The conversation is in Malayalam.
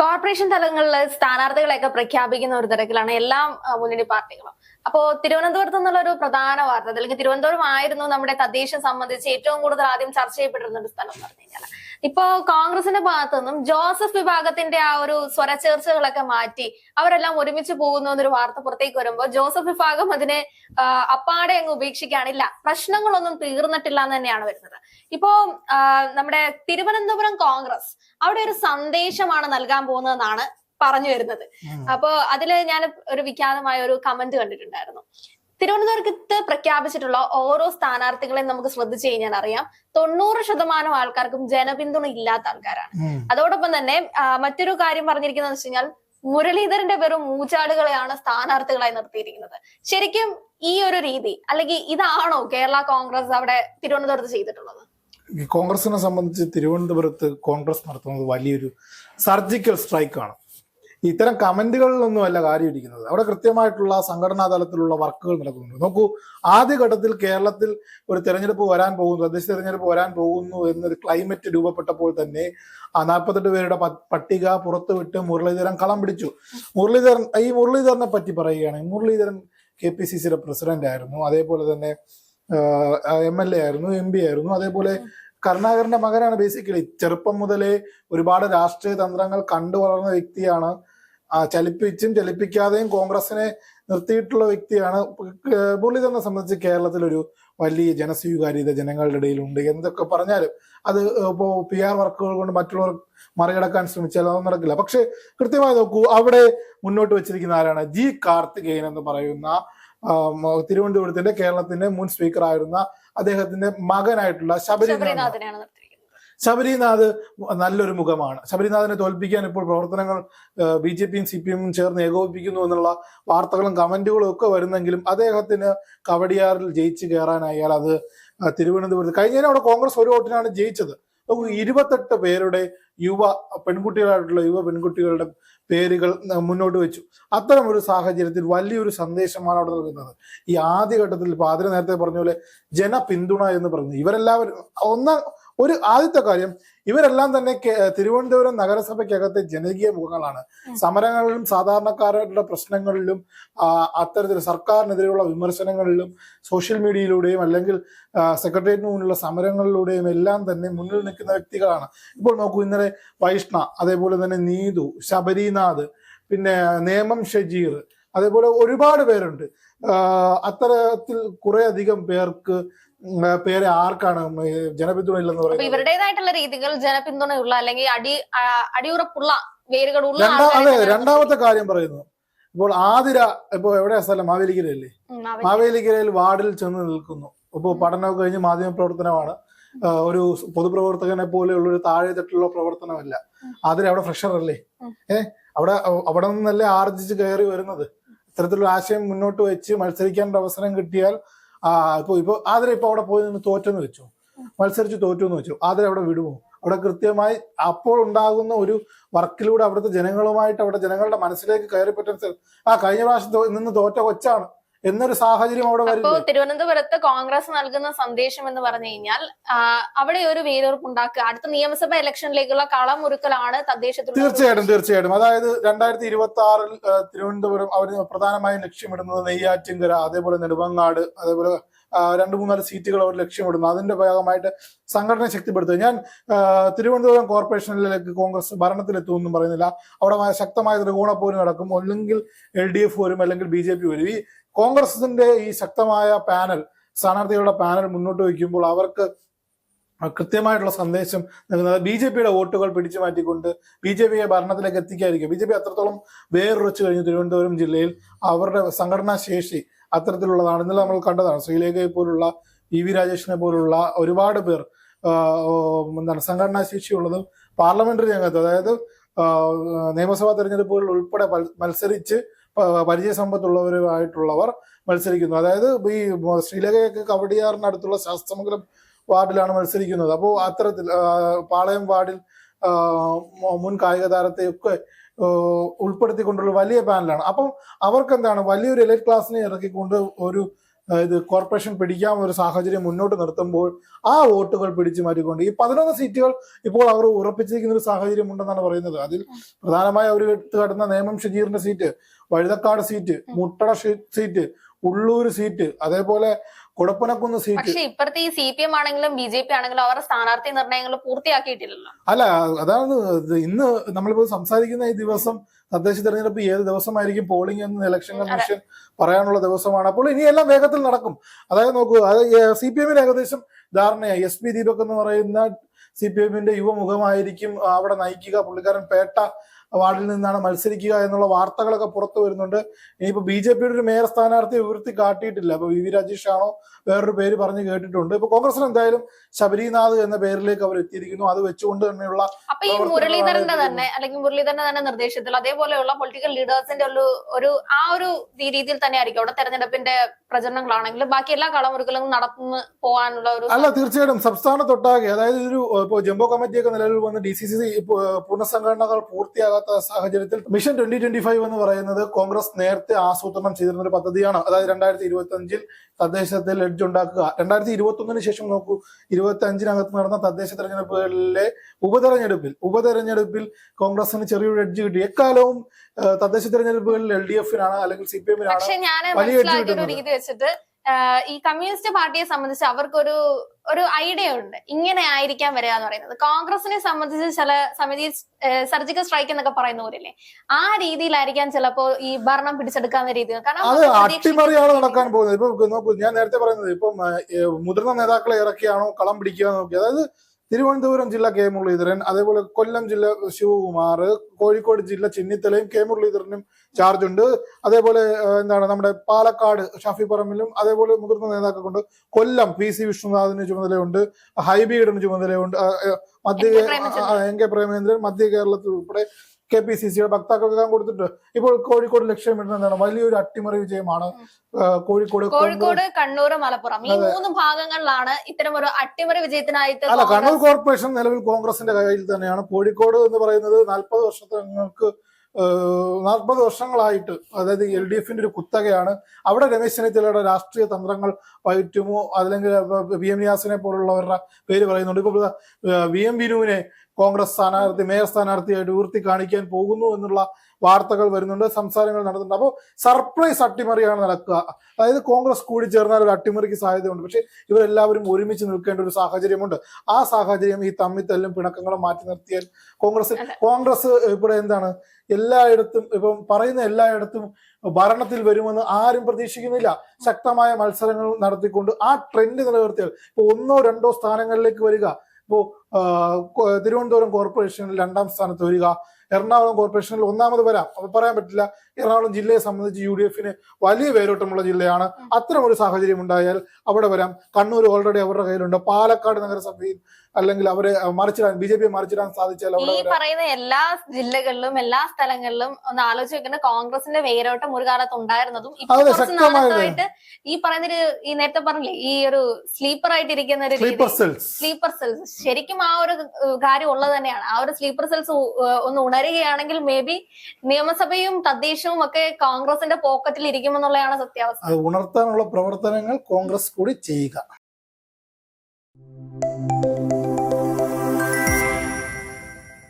കോർപ്പറേഷൻ തലങ്ങളിൽ സ്ഥാനാർത്ഥികളെയൊക്കെ പ്രഖ്യാപിക്കുന്ന ഒരു തിരക്കിലാണ് എല്ലാ മുന്നണി പാർട്ടികളും. അപ്പോ തിരുവനന്തപുരത്ത് നിന്നുള്ള ഒരു പ്രധാന വാർത്ത അല്ലെങ്കിൽ തിരുവനന്തപുരം ആയിരുന്നു നമ്മുടെ തദ്ദേശം സംബന്ധിച്ച് ഏറ്റവും കൂടുതൽ ആദ്യം ചർച്ച ചെയ്യപ്പെട്ടിരുന്ന ഒരു സ്ഥലം എന്ന് പറഞ്ഞു കഴിഞ്ഞാൽ ഇപ്പോ കോൺഗ്രസിന്റെ ഭാഗത്തു നിന്നും ജോസഫ് വിഭാഗത്തിന്റെ ആ ഒരു സ്വരചേർച്ചകളൊക്കെ മാറ്റി അവരെല്ലാം ഒരുമിച്ച് പോകുന്നു എന്നൊരു വാർത്ത പുറത്തേക്ക് വരുമ്പോൾ ജോസഫ് വിഭാഗം അതിനെ അപ്പാടെ അങ്ങ് ഉപേക്ഷിക്കാനില്ല പ്രശ്നങ്ങളൊന്നും തീർന്നിട്ടില്ല എന്ന് തന്നെയാണ് വരുന്നത്. ഇപ്പോ നമ്മുടെ തിരുവനന്തപുരം കോൺഗ്രസ് അവിടെ ഒരു സന്ദേശമാണ് നൽകാൻ പോകുന്നതെന്നാണ് പറഞ്ഞു വരുന്നത്. അപ്പോ അതിൽ ഞാൻ ഒരു വിഖ്യാതമായ ഒരു കമന്റ് കണ്ടിട്ടുണ്ടായിരുന്നു. തിരുവനന്തപുരത്ത് പ്രഖ്യാപിച്ചിട്ടുള്ള ഓരോ സ്ഥാനാർത്ഥികളെയും നമുക്ക് ശ്രദ്ധിച്ചു കഴിഞ്ഞാൽ അറിയാം. തൊണ്ണൂറ് ശതമാനം ആൾക്കാർക്കും ജനപിന്തുണ ഇല്ലാത്ത ആൾക്കാരാണ്. അതോടൊപ്പം തന്നെ മറ്റൊരു കാര്യം പറഞ്ഞിരിക്കുന്നത് വെച്ച് കഴിഞ്ഞാൽ മുരളീധരന്റെ വെറും മൂച്ചാടുകളെയാണ് സ്ഥാനാർത്ഥികളായി നിർത്തിയിരിക്കുന്നത്. ശരിക്കും ഈ ഒരു രീതി അല്ലെങ്കിൽ ഇതാണോ കേരള കോൺഗ്രസ് അവിടെ തിരുവനന്തപുരത്ത് ചെയ്തിട്ടുള്ളത്? കോൺഗ്രസിനെ സംബന്ധിച്ച് തിരുവനന്തപുരത്ത് കോൺഗ്രസ് നടത്തുന്നത് വലിയൊരു സർജിക്കൽ സ്ട്രൈക്കാണ്. ഇത്തരം കമന്റുകളിലൊന്നും അല്ല കാര്യം ഇരിക്കുന്നത്. അവിടെ കൃത്യമായിട്ടുള്ള സംഘടനാ തലത്തിലുള്ള വർക്കുകൾ നടക്കുന്നുണ്ട്. നോക്കൂ ആദ്യഘട്ടത്തിൽ കേരളത്തിൽ ഒരു തെരഞ്ഞെടുപ്പ് വരാൻ പോകുന്നു തദ്ദേശ തെരഞ്ഞെടുപ്പ് വരാൻ പോകുന്നു എന്നൊരു ക്ലൈമറ്റ് രൂപപ്പെട്ടപ്പോൾ തന്നെ ആ നാൽപ്പത്തെട്ട് പേരുടെ പട്ടിക പുറത്തുവിട്ട് മുരളീധരൻ കളം പിടിച്ചു. മുരളീധരൻ ഈ മുരളീധരനെ പറ്റി പറയുകയാണെങ്കിൽ മുരളീധരൻ കെ പി സി സിയുടെ പ്രസിഡന്റ് ആയിരുന്നു. അതേപോലെ തന്നെ എം എൽ എ ആയിരുന്നു എം പി ആയിരുന്നു. അതേപോലെ കരുണാകരന്റെ മകനാണ് ബേസിക്കലി ചെറുപ്പം മുതലേ ഒരുപാട് രാഷ്ട്രീയ തന്ത്രങ്ങൾ കണ്ടു വളർന്ന വ്യക്തിയാണ്. ചലിപ്പിച്ചും ചലിപ്പിക്കാതെയും കോൺഗ്രസിനെ നിർത്തിയിട്ടുള്ള വ്യക്തിയാണ്. തന്നെ സംബന്ധിച്ച് കേരളത്തിലൊരു വലിയ ജനസ്വീകാര്യത ജനങ്ങളുടെ ഇടയിലുണ്ട് എന്തൊക്കെ പറഞ്ഞാലും അത് ഇപ്പോ പി ആർ വർക്കുകൾ കൊണ്ട് മറ്റുള്ളവർ മറികടക്കാൻ ശ്രമിച്ചാൽ അതൊന്നും നടക്കില്ല. പക്ഷെ കൃത്യമായി നോക്കൂ അവിടെ മുന്നോട്ട് വെച്ചിരിക്കുന്ന ആരാണ്? ജി കാർത്തികേയൻ എന്ന് പറയുന്ന തിരുവനന്തപുരത്തിന്റെ കേരളത്തിന്റെ മുൻ സ്പീക്കർ ആയിരുന്ന അദ്ദേഹത്തിന്റെ മകനായിട്ടുള്ള ശബരിനാഥ്. ശബരിനാഥ് നല്ലൊരു മുഖമാണ്. ശബരിനാഥിനെ തോൽപ്പിക്കാൻ ഇപ്പോൾ പ്രവർത്തനങ്ങൾ ബി ജെ പിയും സി പി എമ്മും ചേർന്ന് ഏകോപിപ്പിക്കുന്നു എന്നുള്ള വാർത്തകളും കമന്റുകളും ഒക്കെ വരുന്നെങ്കിലും അദ്ദേഹത്തിന് കവടിയാറിൽ ജയിച്ചു കയറാനായാൽ അത് തിരുവനന്തപുരത്ത് കഴിഞ്ഞ അവിടെ കോൺഗ്രസ് ഒരു വോട്ടിനാണ് ജയിച്ചത്. ഇരുപത്തെട്ട് പേരുടെ യുവ പെൺകുട്ടികളായിട്ടുള്ള യുവ പെൺകുട്ടികളുടെ പേരുകൾ മുന്നോട്ട് വെച്ചു. അത്തരം ഒരു സാഹചര്യത്തിൽ വലിയൊരു സന്ദേശമാണ് അവിടെ നൽകുന്നത്. ഈ ആദ്യഘട്ടത്തിൽ ആദ്യം നേരത്തെ പറഞ്ഞ പോലെ ജനപിന്തുണ എന്ന് പറഞ്ഞു. ഇവരെല്ലാവരും ഒന്നാം ഒരു ആദ്യത്തെ കാര്യം ഇവരെല്ലാം തന്നെ തിരുവനന്തപുരം നഗരസഭയ്ക്കകത്തെ ജനകീയ മുഖങ്ങളാണ്. സമരങ്ങളിലും സാധാരണക്കാരുടെ പ്രശ്നങ്ങളിലും അത്തരത്തിൽ സർക്കാരിനെതിരെയുള്ള വിമർശനങ്ങളിലും സോഷ്യൽ മീഡിയയിലൂടെയും അല്ലെങ്കിൽ സെക്രട്ടേറിയറ്റിന് മുന്നിലുള്ള സമരങ്ങളിലൂടെയും എല്ലാം തന്നെ മുന്നിൽ നിൽക്കുന്ന വ്യക്തികളാണ്. ഇപ്പോൾ നോക്കൂ ഇന്നലെ വൈഷ്ണ അതേപോലെ തന്നെ നീതു ശബരിനാഥ് പിന്നെ നേമം ഷജീർ അതേപോലെ ഒരുപാട് പേരുണ്ട്. അത്തരത്തിൽ കുറേ അധികം പേർക്ക് പേരെ ആർക്കാണ്? ജനപിന്തുണ ഇല്ലെന്ന് പറയുന്നത്. ഇവരുടേതായിട്ടുള്ള രീതികൾ ജനപിന്തുണയുള്ള അല്ലെങ്കിൽ അടി അടിയുറപ്പുള്ള വേരുകളുള്ള അതെ രണ്ടാമത്തെ കാര്യം പറയുന്നു. ഇപ്പോൾ ആതിര ഇപ്പൊ എവിടെയാ സ്ഥലം? മാവേലിക്കരയല്ലേ? മാവേലിക്കരയിൽ വാർഡിൽ ചെന്ന് നിൽക്കുന്നു. ഇപ്പോൾ പഠനമൊക്കെ കഴിഞ്ഞ് മാധ്യമ പ്രവർത്തനമാണ് ഒരു പൊതുപ്രവർത്തകനെ പോലെയുള്ള ഒരു താഴെ തട്ടിലുള്ള പ്രവർത്തനമല്ല. ആതിര അവിടെ ഫ്രഷർ അല്ലേ? ഏഹ് അവിടെ അവിടെ നിന്നല്ലേ ആർജിച്ച് കയറി വരുന്നത്? ഇത്തരത്തിലുള്ള ആശയം മുന്നോട്ട് വെച്ച് മത്സരിക്കാൻ അവസരം കിട്ടിയാൽ ആ ഇപ്പോ ഇപ്പൊ ആതിര ഇപ്പൊ അവിടെ പോയി നിന്ന് തോറ്റെന്ന് വെച്ചു. മത്സരിച്ച് തോറ്റു എന്ന് വെച്ചു. ആതിര അവിടെ വിടുമോ അവിടെ കൃത്യമായി അപ്പോൾ ഉണ്ടാകുന്ന ഒരു വർക്കിലൂടെ അവിടുത്തെ ജനങ്ങളുമായിട്ട് അവിടെ ജനങ്ങളുടെ മനസ്സിലേക്ക് കയറി ആ കഴിഞ്ഞ പ്രാവശ്യം നിന്ന് തോറ്റ കൊച്ചാണ്. എന്നൊരു സാഹചര്യം അവിടെ വരുന്നു തിരുവനന്തപുരത്ത് കോൺഗ്രസ് നൽകുന്ന സന്ദേശം എന്ന് പറഞ്ഞു കഴിഞ്ഞാൽ അവിടെ ഒരു വേരൂർപ്പ് ഉണ്ടാക്കുക അടുത്ത നിയമസഭാ ഇലക്ഷനിലേക്കുള്ള കളമുറുക്കലാണ് തദ്ദേശത്തിൽ തീർച്ചയായിട്ടും തീർച്ചയായിട്ടും. അതായത് രണ്ടായിരത്തി ഇരുപത്തി ആറിൽ തിരുവനന്തപുരം അവർ പ്രധാനമായും ലക്ഷ്യമിടുന്നത് നെയ്യാറ്റിൻകര അതേപോലെ നെടുമങ്ങാട് അതേപോലെ രണ്ടു രണ്ട് മൂന്നാൽ സീറ്റുകൾ അവർ ലക്ഷ്യമിടുന്നു. അതിന്റെ ഭാഗമായിട്ട് സംഘടന ശക്തിപ്പെടുത്തുക. ഞാൻ തിരുവനന്തപുരം കോർപ്പറേഷനിലേക്ക് കോൺഗ്രസ് ഭരണത്തിലെത്തുമെന്നും പറയുന്നില്ല. അവിടെ ശക്തമായ ത്രികോണ പോര് നടക്കും. അല്ലെങ്കിൽ എൽ ഡി എഫ് വരും അല്ലെങ്കിൽ ബി ജെ പി വരും. ഈ കോൺഗ്രസിന്റെ ഈ ശക്തമായ പാനൽ സ്ഥാനാർത്ഥികളുടെ പാനൽ മുന്നോട്ട് വയ്ക്കുമ്പോൾ അവർക്ക് കൃത്യമായിട്ടുള്ള സന്ദേശം നൽകുന്നത് ബി ജെ പിയുടെ വോട്ടുകൾ പിടിച്ചു മാറ്റിക്കൊണ്ട് ബി ജെ പിയെ ഭരണത്തിലേക്ക് എത്തിക്കാതിരിക്കും ബി ജെ പി അത്രത്തോളം വേറുറച്ചു കഴിഞ്ഞു തിരുവനന്തപുരം ജില്ലയിൽ അവരുടെ സംഘടനാ ശേഷി അത്തരത്തിലുള്ളതാണ്. ഇന്നലെ നമ്മൾ കണ്ടതാണ് ശ്രീലേഖയെ പോലുള്ള ഇ വി രാജേഷിനെ പോലുള്ള ഒരുപാട് പേർ എന്താണ് സംഘടനാ ശേഷിയുള്ളതും പാർലമെന്ററി രംഗത്ത് അതായത് നിയമസഭാ തെരഞ്ഞെടുപ്പുകളിൽ ഉൾപ്പെടെ മത്സരിച്ച് പരിചയസമ്പത്തുള്ളവരുമായിട്ടുള്ളവർ മത്സരിക്കുന്നു. അതായത് ഈ ശ്രീലങ്കയൊക്കെ കവടിയാറിനടുത്തുള്ള ശാസ്ത്രമംഗലം വാർഡിലാണ് മത്സരിക്കുന്നത്. അപ്പോൾ അത്തരത്തിൽ പാളയം വാർഡിൽ മുൻ കായിക താരത്തെയൊക്കെ ഉൾപ്പെടുത്തിക്കൊണ്ടുള്ള വലിയ പാനലാണ്. അപ്പം അവർക്ക് എന്താണ് വലിയൊരു എലൈറ്റ് ക്ലാസ്സിനെ ഇറക്കിക്കൊണ്ട് ഒരു ഇത് കോർപ്പറേഷൻ പിടിക്കാവുന്ന ഒരു സാഹചര്യം മുന്നോട്ട് നിർത്തുമ്പോൾ ആ വോട്ടുകൾ പിടിച്ചു മാറ്റിക്കൊണ്ട് ഈ പതിനൊന്ന് സീറ്റുകൾ ഇപ്പോൾ അവർ ഉറപ്പിച്ചിരിക്കുന്ന ഒരു സാഹചര്യം ഉണ്ടെന്നാണ് പറയുന്നത്. അതിൽ പ്രധാനമായി അവർ കടന്ന Nemom ഷജീറിന്റെ seat Vazhuthacaud seat Muttada seat Ulloor seat അതേപോലെ കുടപ്പനക്കുന്ന് സീറ്റ്. പക്ഷേ ഇപ്പഴത്തെ ഈ സി പി എം ആണെങ്കിലും ബി ജെ പി ആണെങ്കിലും അവരുടെ സ്ഥാനാർത്ഥി നിർണയങ്ങൾ പൂർത്തിയാക്കിയിട്ടില്ലല്ലോ. അല്ല അതാണ് ഇന്ന് നമ്മളിപ്പോ സംസാരിക്കുന്ന ഈ ദിവസം തദ്ദേശ തെരഞ്ഞെടുപ്പ് ഏത് ദിവസമായിരിക്കും പോളിംഗ് എന്ന് ഇലക്ഷൻ കമ്മീഷൻ പറയാനുള്ള ദിവസമാണ്. അപ്പോൾ ഇനിയെല്ലാം വേഗത്തിൽ നടക്കും. അതായത് നോക്കൂ അത് സി പി എമ്മിന് ഏകദേശം ധാരണയായി. എസ് പി ദീപക് എന്ന് പറയുന്ന സി പി എമ്മിന്റെ യുവമുഖമായിരിക്കും അവിടെ നയിക്കുക. പുള്ളിക്കാരൻ പേട്ട വാർഡിൽ നിന്നാണ് മത്സരിക്കുക എന്നുള്ള വാർത്തകളൊക്കെ പുറത്തു വരുന്നുണ്ട്. ഇനിയിപ്പോ ബി ജെ പിയുടെ ഒരു മേയർ സ്ഥാനാർത്ഥി ഉയർത്തി കാട്ടിയിട്ടില്ല. അപ്പൊ വി വി രാജേഷ് ആണോ വേറൊരു പേര് പറഞ്ഞ് കേട്ടിട്ടുണ്ട്. ഇപ്പൊ കോൺഗ്രസിന് എന്തായാലും ശബരിനാഥ് എന്ന പേരിലേക്ക് അവർ എത്തിയിരിക്കുന്നു. അത് വെച്ചുകൊണ്ട് തന്നെയുള്ള അപ്പൊ ഈ മുരളീധരന്റെ തന്നെ അല്ലെങ്കിൽ മുരളീധരന്റെ തന്നെ നിർദ്ദേശത്തിൽ അതേപോലെയുള്ള പൊളിറ്റിക്കൽ ലീഡേഴ്സിന്റെ ഒരു ഒരു ആ ഒരു രീതിയിൽ തന്നെ ആയിരിക്കും അവിടെ തെരഞ്ഞെടുപ്പിന്റെ പ്രചരണങ്ങളാണെങ്കിലും ബാക്കി എല്ലാ കളമുറുകളും നടന്നു പോകാനുള്ള ഒരു അല്ല തീർച്ചയായിട്ടും. സംസ്ഥാനത്തൊട്ടാകെ അതായത് ഒരു ഇപ്പോൾ ജംബോ കമ്മിറ്റിയൊക്കെ നിലവിൽ വന്ന് ഡി സി സി സി പുനഃസംഘടനകൾ പൂർത്തിയാകാത്ത സാഹചര്യത്തിൽ മിഷൻ ട്വന്റി ട്വന്റി ഫൈവ് എന്ന് പറയുന്നത് കോൺഗ്രസ് നേരത്തെ ആസൂത്രണം ചെയ്തിരുന്ന ഒരു പദ്ധതിയാണ്. അതായത് രണ്ടായിരത്തി ഇരുപത്തി അഞ്ചിൽ തദ്ദേശത്തിൽ എഡ്ജ് ഉണ്ടാക്കുക. രണ്ടായിരത്തി ഇരുപത്തി ഒന്നിന് ശേഷം നോക്കൂ ഇരുപത്തി അഞ്ചിനകത്ത് നടന്ന തദ്ദേശ തെരഞ്ഞെടുപ്പുകളിലെ ഉപതെരഞ്ഞെടുപ്പിൽ ഉപതെരഞ്ഞെടുപ്പിൽ കോൺഗ്രസിന് ചെറിയൊരു എഡ്ജ് കിട്ടി. എക്കാലവും തദ്ദേശ തെരഞ്ഞെടുപ്പുകളിൽ എൽ ഡി എഫിനാണ് അല്ലെങ്കിൽ സി പി എമ്മിനാണ് വലിയ ലഡ്ജ് കിട്ടുന്നത്. ഈ കമ്മ്യൂണിസ്റ്റ് പാർട്ടിയെ സംബന്ധിച്ച് അവർക്കൊരു ഒരു ഐഡിയ ഉണ്ട്. ഇങ്ങനെ ആയിരിക്കാൻ വരിക എന്ന് പറയുന്നത്. കോൺഗ്രസിനെ സംബന്ധിച്ച് ചില സമിതി സർജിക്കൽ സ്ട്രൈക്ക് എന്നൊക്കെ പറയുന്ന പോലെ ആ രീതിയിലായിരിക്കാം ചിലപ്പോ ഈ ഭരണം പിടിച്ചെടുക്കാവുന്ന രീതിയിൽ കാരണം അത് അട്ടിമറിയാണ് നടക്കാൻ പോകുന്നത്. ഇപ്പൊ നോക്കൂ ഞാൻ നേരത്തെ പറയുന്നത് ഇപ്പം മുതിർന്ന നേതാക്കളെ ഇറക്കിയാണോ കളം പിടിക്കുക നോക്കി. അതായത് തിരുവനന്തപുരം ജില്ല കെ മുരളീധരൻ അതേപോലെ കൊല്ലം ജില്ല ശിവകുമാർ കോഴിക്കോട് ജില്ല ചെന്നിത്തലയും കെ മുരളീധരനും ചാർജ് ഉണ്ട്. അതേപോലെ എന്താണ് നമ്മുടെ പാലക്കാട് ഷാഫി പറമ്പിലും അതേപോലെ മുതിർന്ന നേതാക്കൾക്കുണ്ട്. കൊല്ലം പി സി വിഷ്ണുനാഥിന് ചുമതലയുണ്ട്. ഹൈബിയുടെ ചുമതലയുണ്ട്. മധ്യ. എൻ കെ പ്രേമേന്ദ്രൻ മധ്യ കേരളത്തിൽ ഉൾപ്പെടെ കെ പി സി സിയുടെ ഭക്താക്കൾക്ക് കൊടുത്തിട്ട് ഇപ്പോൾ കോഴിക്കോട് ലക്ഷ്യമിടുന്നത് എന്താണ് വലിയൊരു അട്ടിമറി വിജയമാണ് കോഴിക്കോട് കോഴിക്കോട് കണ്ണൂർ മലപ്പുറം. ഈ മൂന്ന് ഭാഗങ്ങളിലാണ് ഇത്തരം ഒരു അട്ടിമറി വിജയത്തിനായിട്ട് അല്ല കണ്ണൂർ കോർപ്പറേഷൻ നിലവിൽ കോൺഗ്രസിന്റെ കയ്യിൽ തന്നെയാണ്. കോഴിക്കോട് എന്ന് പറയുന്നത് നാൽപ്പത് വർഷങ്ങൾക്ക് നാൽപ്പത് വർഷങ്ങളായിട്ട് അതായത് എൽ ഡി എഫിന്റെ ഒരു കുത്തകയാണ്. അവിടെ രമേശ് ചെന്നിത്തലയുടെ രാഷ്ട്രീയ തന്ത്രങ്ങൾ പയറ്റുമോ അല്ലെങ്കിൽ വി എം നിയാസിനെ പോലുള്ളവരുടെ പേര് പറയുന്നുണ്ട്. ഇപ്പൊ വി എം ബിനുവിനെ കോൺഗ്രസ് സ്ഥാനാർത്ഥി മേയർ സ്ഥാനാർത്ഥിയായിട്ട് ഉയർത്തി കാണിക്കാൻ പോകുന്നു എന്നുള്ള വാർത്തകൾ വരുന്നുണ്ട് സംസാരങ്ങൾ നടത്തുന്നുണ്ട്. അപ്പോൾ സർപ്രൈസ് അട്ടിമറിയാണ് നടക്കുക. അതായത് കോൺഗ്രസ് കൂടി ചേർന്നാൽ ഒരു അട്ടിമറിക്ക് സാധ്യതയുണ്ട്. പക്ഷെ ഇവരെല്ലാവരും ഒരുമിച്ച് നിൽക്കേണ്ട ഒരു സാഹചര്യമുണ്ട്. ആ സാഹചര്യം ഈ തമ്മിത്തല്ലും പിണക്കങ്ങളും മാറ്റി നിർത്തിയാൽ കോൺഗ്രസ് കോൺഗ്രസ് ഇവിടെ എന്താണ്? എല്ലായിടത്തും ഇപ്പം പറയുന്ന എല്ലായിടത്തും ഭരണത്തിൽ വരുമെന്ന് ആരും പ്രതീക്ഷിക്കുന്നില്ല. ശക്തമായ മത്സരങ്ങൾ നടത്തിക്കൊണ്ട് ആ ട്രെൻഡ് നിലനിർത്തിയാൽ ഇപ്പൊ ഒന്നോ രണ്ടോ സ്ഥാനങ്ങളിലേക്ക് വരിക. ഇപ്പോ ആ, കൊ- തിരുവനന്തപുരം കോർപ്പറേഷനിൽ രണ്ടാം സ്ഥാനത്ത് വരിക എറണാകുളം കോർപ്പറേഷനിൽ ഒന്നാമത് വരാം. അത് പറയാൻ പറ്റില്ല എറണാകുളം ജില്ലയെ സംബന്ധിച്ച് യു ഡി എഫിന് വലിയ വേരോട്ടമുള്ള ജില്ലയാണ്. അത്തരം ഒരു സാഹചര്യം ഉണ്ടായാൽ അവിടെ വരാം. കണ്ണൂർ ഓൾറെഡി അവരുടെ കയ്യിലുണ്ട്. പാലക്കാട് നഗരസഭയിൽ അല്ലെങ്കിൽ അവരെ മറിച്ചിടാൻ ബി ജെ പി മറിച്ചിടാൻ സാധിച്ചാൽ ഈ പറയുന്ന എല്ലാ ജില്ലകളിലും എല്ലാ സ്ഥലങ്ങളിലും ഒന്ന് ആലോചിച്ച് കോൺഗ്രസിന്റെ വേരോട്ടം ഒരു കാലത്ത് ഉണ്ടായിരുന്നതും. നാളത്തായിട്ട് ഈ പറയുന്ന ഒരു ഈ നേരത്തെ പറഞ്ഞില്ലേ ഈ ഒരു സ്ലീപ്പർ ആയിട്ടിരിക്കുന്ന ഒരു സ്ലീപ്പർ സെൽസ് ശരിക്കും ആ ഒരു കാര്യം ഉള്ളത് തന്നെയാണ്. ആ ഒരു സ്ലീപ്പർ സെൽസ് ഒന്ന് ഉണരുകയാണെങ്കിൽ മേ ബി നിയമസഭയും തദ്ദേശവും ഒക്കെ കോൺഗ്രസിന്റെ പോക്കറ്റിൽ ഇരിക്കുമെന്നുള്ളതാണ് സത്യാവസ്ഥ. ഉണർത്താനുള്ള പ്രവർത്തനങ്ങൾ കോൺഗ്രസ് കൂടി ചെയ്യുക.